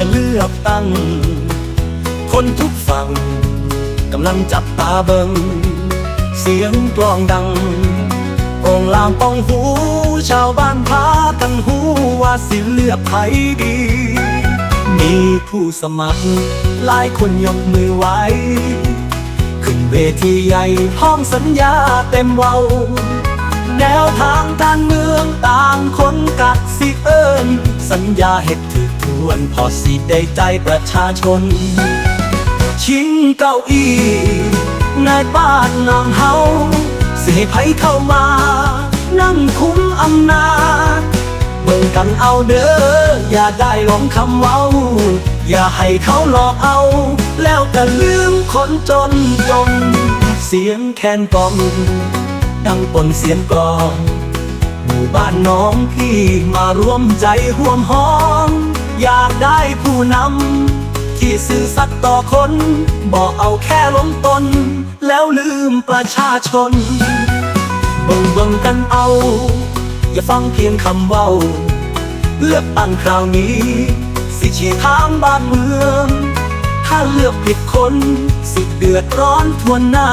จะเลือกตั้ง คนทุกฝั่งกำลังจับตาเบิง เสียงกลองดังโองลามปองหู ชาวบ้านพากันหูว่าสิเลือกใครดี มีผู้สมัคร หลายคนยกมือไว้ ขึ้นเวทีใหญ่ห้องสัญญาเต็มเว้าแนวทางการเมืองต่างคนกัดสิเอิญ สัญญาเฮ็ดถือทวนพอสิได้ใจประชาชน ชิงเก้าอี้นายบ้านนางเฮาสิให้ไผเข้ามา นั่งคุ้มอำนาจเบิ่งกันเอาเด้อ อย่าได้หลงคำเว้า อย่าให้เขาหลอกเอา แล้วก็ลืมคนจนจน เสียงแคนกลองดังปนเสียงกลอง หมู่บ้านน้องพี่มารวมใจห่วมห้อง อยากได้ผู้นำที่ซื่อสัตย์ต่อคน บอกเอาแค่ล้มตน แล้วลืมประชาชนเบิ่งเบิ่งกันเอา อย่าฟังเพียงคำเว้า เลือกตั้งคราวนี้ สิชี้ทางบ้านเมือง ถ้าเลือกผิดคน สิเดือดร้อนทวนหน้า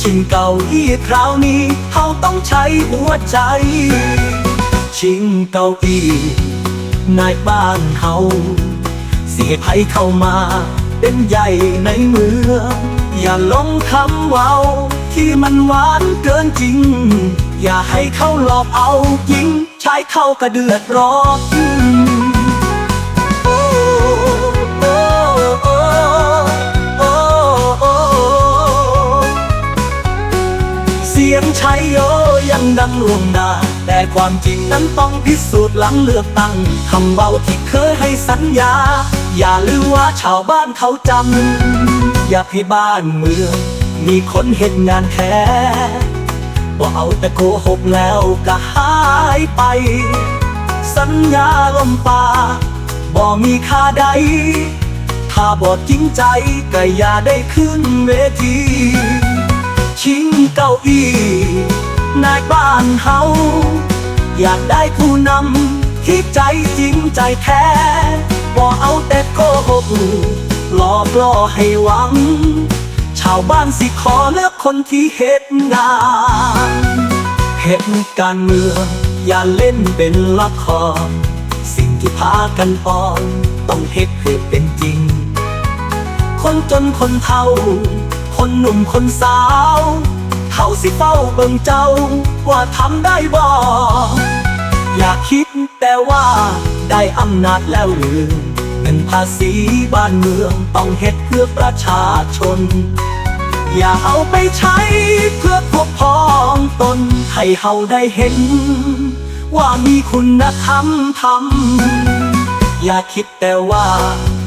ชิงเก่าอี้คราวนี้เขาต้องใช้หัวใจ ชิงเก้าอี้นายบ้านเฮาเสียภัยเข้ามา เป็นใหญ่ในเมืองอย่าหลงคำเว้า ที่มันหวานเกินจริง อย่าให้เขาหลอกเอายิงใช้เข้ากระเดือดร้อน โยยังดังลวงหน้า แต่ความจริงนั้นต้องพิสูจน์หลังเลือกตั้งคำเบาที่เคยให้สัญญา อย่าลืมว่าชาวบ้านเขาจำ อยากให้บ้านเมือง มีคนเห็นงานแท้บ่เอาแต่โกหกแล้วก็หายไป สัญญาลมปาบ่มีค่าใด ถ้าบ่จริงใจก็อย่าได้ขึ้นเวที บ้านเฮาอยากได้ผู้นำที่ใจจริงใจแท้บ่เอาแต่โกหกหลอกล่อให้หวัง ชาวบ้านสิขอเลือกคนที่เฮ็ดงานเฮ็ดการเมืองอย่าเล่นเป็นละครสิ่งที่พากันปอนต้องเฮ็ดให้เป็นจริง คนจนคนเฒ่า คนหนุ่มคนสาว เท่าสิเฝ้าเบิ่งเจ้า ว่าทำได้บ่อยากคิดแต่ว่าได้อำนาจแล้วหรือเงินภาษีบ้านเมืองต้องเฮ็ดเพื่อประชาชน อย่าเอาไปใช้เพื่อพวกพ้องตนให้เฮาได้เห็น ว่ามีคุณธรรมทำอย่าคิดแต่ว่า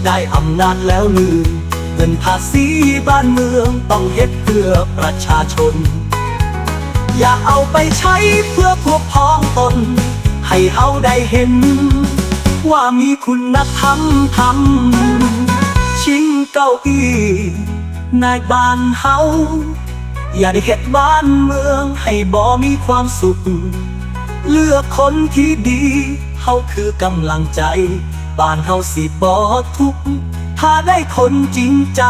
ได้อำนาจแล้วลืมเงินภาษีบ้านเมืองต้องเฮ็ดเพื่อประชาชน อย่าเอาไปใช้เพื่อพวกพ้องตน ให้เฮาได้เห็น ว่ามีคุณธรรมทำชิงเก้าอี้นายบ้านเฮาอย่าได้เฮ็ดบ้านเมืองให้บ่มีความสุข เลือกคนที่ดีเฮาคือกำลังใจ บ้านเฮาสิบ่ทุกข์ถ้าได้คนจริงใจ